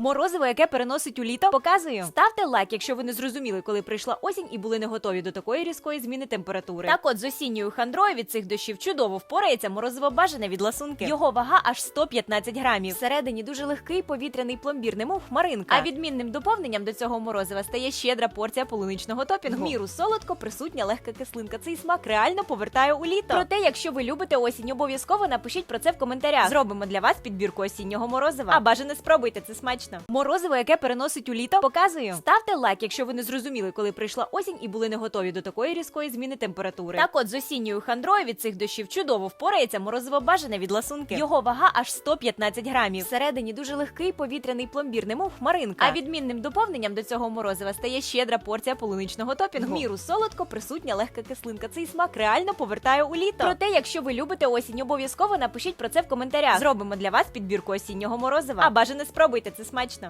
Морозиво, яке переносить у літо, показую. Ставте лайк, якщо ви не зрозуміли, коли прийшла осінь і були не готові до такої різкої зміни температури. Так от з осінньою хандрою від цих дощів чудово впорається морозиво бажане від ласунки. Його вага аж 115 грамів. Всередині дуже легкий повітряний пломбір, немов хмаринка. А відмінним доповненням до цього морозива стає щедра порція полуничного топінгу. В міру солодко присутня легка кислинка. Цей смак реально повертає у літо. Проте, якщо ви любите осінь, обов'язково напишіть про це в коментарях. Зробимо для вас підбірку осіннього морозива. А бажане спробуйте, це смачно. Морозиво, яке переносить у літо, показую. Ставте лайк, якщо ви не зрозуміли, коли прийшла осінь і були не готові до такої різкої зміни температури. Так от з осінньою хандрою від цих дощів чудово впорається морозиво бажане від ласунки. Його вага аж 115 грамів. Всередині дуже легкий повітряний пломбір, немов хмаринка. А відмінним доповненням до цього морозива стає щедра порція полуничного топінгу. Міру солодко присутня легка кислинка. Цей смак реально повертає у літо. Проте, якщо ви любите осінь, обов'язково напишіть про це в коментарях. Зробимо для вас підбірку осіннього морозива. А бажане спробуйте, це смачно.